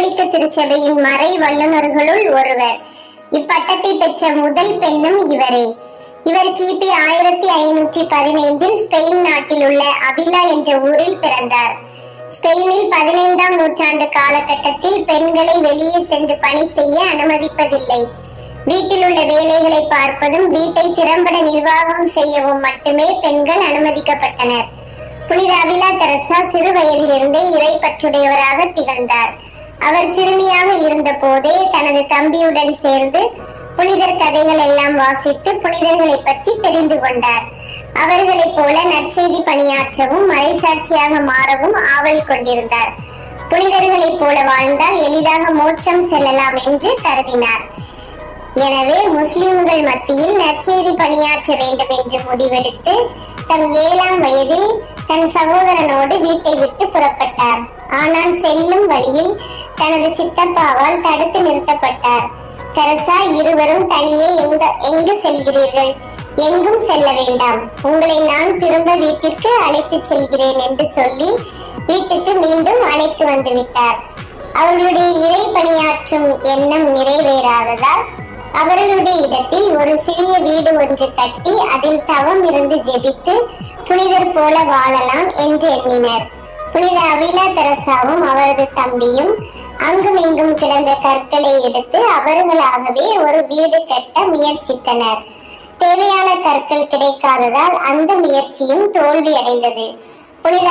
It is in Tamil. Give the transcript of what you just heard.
கத்தோலிக்க திருச்சபையின் மறை வல்லுநர்களுள் ஒருவர். இப்பட்டத்தை பெற்ற முதல் பெண்ணும் இவரே. இவர் கிபி ஆயிரத்தி ஐநூற்றி பதினைந்தில் ஸ்பெயின் நாட்டில் உள்ள அபிலா என்ற ஊரில் பிறந்தார். ஸ்பெயினில் பதினைந்தாம் நூற்றாண்டு காலகட்டத்தில் பெண்களை வெளியே சென்று பணி செய்ய அனுமதிப்பதில்லை. வீட்டில் உள்ள வேலைகளை பார்ப்பதும் வீட்டை திறம்பட நிர்வாகம் செய்யவும் மட்டுமே பெண்கள் அனுமதிக்கப்பட்டனர். புனித அபிலா தெரசா சிறு வயதிலிருந்தே இறைப்பற்றுடையவராக திகழ்ந்தார். அவர் சிறுமியாக இருந்த போதே தனது தம்பியுடன் சேர்ந்து புனிதர் கதைகள் எல்லாம் வாசித்து புனிதர்களை பற்றி தெரிந்து கொண்டார். அவர்களைப் போல நற்செய்தி பணியாற்றவும் மறைசாட்சியாக மாறவும் ஆவல் கொண்டிருந்தார். புனிதர்களைப் போல வாழ்ந்தால் எளிதாக மோட்சம் செல்லலாம் என்று கருதினார். எனவே முஸ்லிம்கள் மத்தியில் நற்செய்தி பணியாற்ற வேண்டும் என்று முடிவெடுத்து தம் ஏழாம் வயதில் தன் சகோதரனோடு வீட்டை விட்டு புறப்பட்டார். ஆனால் செல்லும் வழியில் தனது சித்தப்பாவால் தடுத்து நிறுத்தப்பட்டார். தெரசா இருவரும் தனியே எங்க எங்கு செல்கிறீர்கள்? எங்கும் செல்ல வேண்டாம். உங்களை நான் திரும்ப வீட்டிற்கு அழைத்து செல்கிறேன் என்று சொல்லி வீட்டுக்கு மீண்டும் அழைத்து வந்து விட்டார். அவர்களுடைய இறை பணியாற்றும் எண்ணம் நிறைவேறாததால் அவர்களுடைய இடத்தில் ஒரு சிறிய வீடு ஒன்று கட்டி அதில் தவம் இருந்து ஜெபித்து புனிதர் போல வாழலாம் என்று எண்ணினர். புனித அவிலா தெரசாவும் அவரது தம்பியும் அங்கும் இங்கும் கிடந்த கற்களை எடுத்து அவர்களாகவே ஒரு வீடு கட்ட முயற்சித்தனர். தேவையான கற்கள் கிடைக்காததால் அந்த முயற்சியும் தோல்வி அடைந்தது புனித